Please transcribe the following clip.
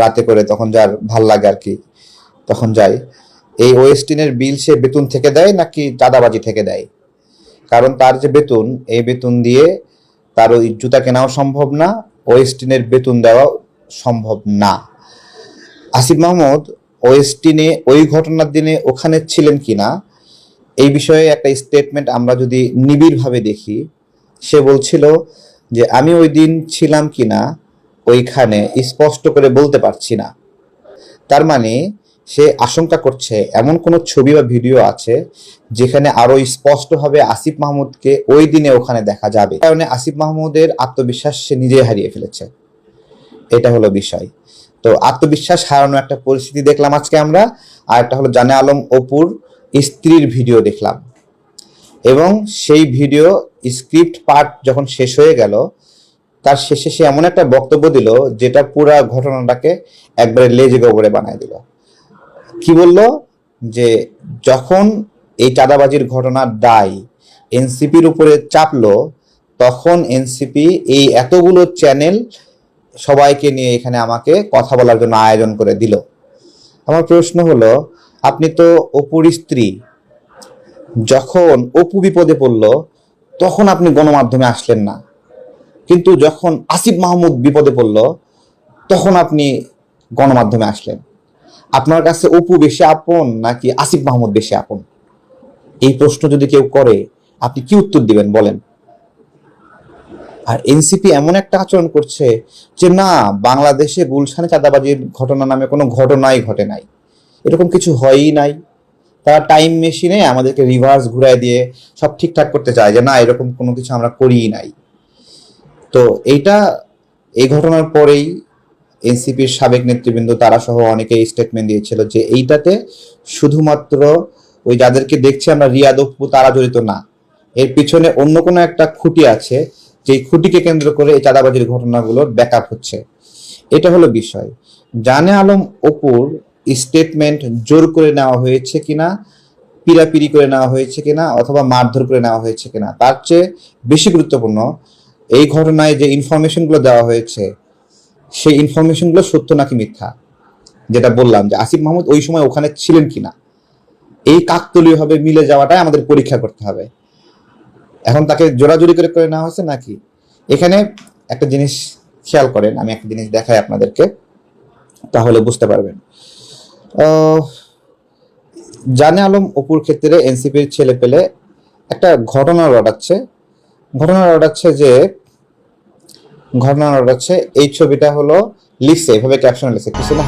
রাতে করে তখন যার ভালো লাগে আর কি, তখন যাই এই ওয়েস্টিনের বিল সে বেতন থেকে দেয় নাকি চাঁদাবাজি থেকে দেয়? কারণ তার যে বেতন, এই বেতন দিয়ে তার ওই জুতা কেনাও সম্ভব না, ওয়েস্টিনের বেতন দেওয়া সম্ভব না। আসিফ মাহমুদ, ওয়েস্টিনে ওই ঘটনার দিনে ওখানে ছিলেন কিনা এই বিষয়ে একটা স্টেটমেন্ট আমরা যদি নিবিড়ভাবে দেখি, সে বলছিল যে, আমি ওই দিন ছিলাম কিনা ওইখানে স্পষ্ট করে বলতে পারছি না। তার মানে সে আশঙ্কা করছে, এমন কোনো ছবি বা ভিডিও আছে যেখানে আরও স্পষ্টভাবে আসিফ মাহমুদকে ওই দিনে ওখানে দেখা যাবে। কারণে আসিফ মাহমুদের আত্মবিশ্বাস সে নিজেই হারিয়ে ফেলেছে। এটা হলো বিষয়। তো আত্মবিশ্বাস হারানো একটা পরিস্থিতি দেখলাম আজকে আমরা, আর একটা হলো জানে আলম অপুর স্ত্রীর ভিডিও দেখলাম। এবং সেই ভিডিও, স্ক্রিপ্ট পার্ট যখন শেষ হয়ে গেল তার শেষে সে এমন একটা বক্তব্য দিল যেটা পুরা ঘটনাটাকে একবারে লেজে গোবরে বানায় দিল। কি বলল? যে যখন এই চাঁদাবাজির ঘটনার দায় এনসিপির উপরে চাপলো, তখন এনসিপি এই এতগুলো চ্যানেল সবাইকে নিয়ে এখানে আমাকে কথা বলার জন্য আয়োজন করে দিল। আমার প্রশ্ন হলো, আপনি তো অপুর স্ত্রী। যখন অপু বিপদে পড়ল, তখন আপনি গণমাধ্যমে আসলেন না। কিন্তু যখন আসিফ মাহমুদ বিপদে পড়ল, তখন আপনি গণমাধ্যমে আসলেন। আপনার কাছে অপু বেশি আপন নাকি আসিফ মাহমুদ বেশি আপন? এই প্রশ্ন যদি কেউ করে, আপনি কি উত্তর দিবেন বলেন? আর এনসিপি এমন একটা আচরণ করছে যে, না, বাংলাদেশে গুলশানে চাঁদাবাজির ঘটনা নামে কোনো ঘটনাই ঘটে নাই। এরকম কিছু হয়ই নাই। তারা টাইম মেশিনে আমাদেরকে রিভার্স ঘুরায় দিয়ে সব ঠিকঠাক করতে চায় যে, না, এরকম কোনো কিছু আমরা করিই নাই। তো এইটা, এই ঘটনার পরেই এনসিপির সাবেক নেতৃবৃন্দ তারা সহ অনেকেই স্টেটমেন্ট দিয়েছিল যে এইটাতে শুধুমাত্র ওই যাদেরকে দেখছি আমরা রিয়াদ তারা জড়িত না। এর পিছনে অন্য কোনো একটা খুঁটি আছে, যেই খুঁটিকে কেন্দ্র করে এই চাঁদাবাজির ঘটনাগুলোর ব্যাকআপ হচ্ছে। এটা হলো বিষয়। জানে আলম অপুর স্টেটমেন্ট জোর করে নেওয়া হয়েছে কিনা পিরাপিরি করে নেওয়া হয়েছে কিনা, অথবা মারধর করে নেওয়া হয়েছে কিনা, তার চেয়ে বেশি গুরুত্বপূর্ণ এই ঘটনায় যে ইনফরমেশনগুলো দেওয়া হয়েছে, সেই ইনফরমেশনগুলো সত্য নাকি মিথ্যা? যেটা বললাম যে আসিফ মাহমুদ ওই সময় ওখানে ছিলেন কিনা? এই কাকতলীয় ভাবে মিলে যাওয়াটাই আমাদের পরীক্ষা করতে হবে। এখন তাকে জোরাজুরি করে করে নেওয়া হয়েছে নাকি? এখানে একটা জিনিস খেয়াল করেন, আমি একটা জিনিস দেখাই আপনাদেরকে, তাহলে বুঝতে পারবেন। জানে আলম অপুর ক্ষেত্রে এনসিপির ছেলে পেলে একটা ঘটনা রটাচ্ছে ঘটনা ঘটাচ্ছে যে ঘটনা ঘটাচ্ছে এই ছবিটা হলো লিখছে এভাবে ক্যাপশন লিখছে কিছু না।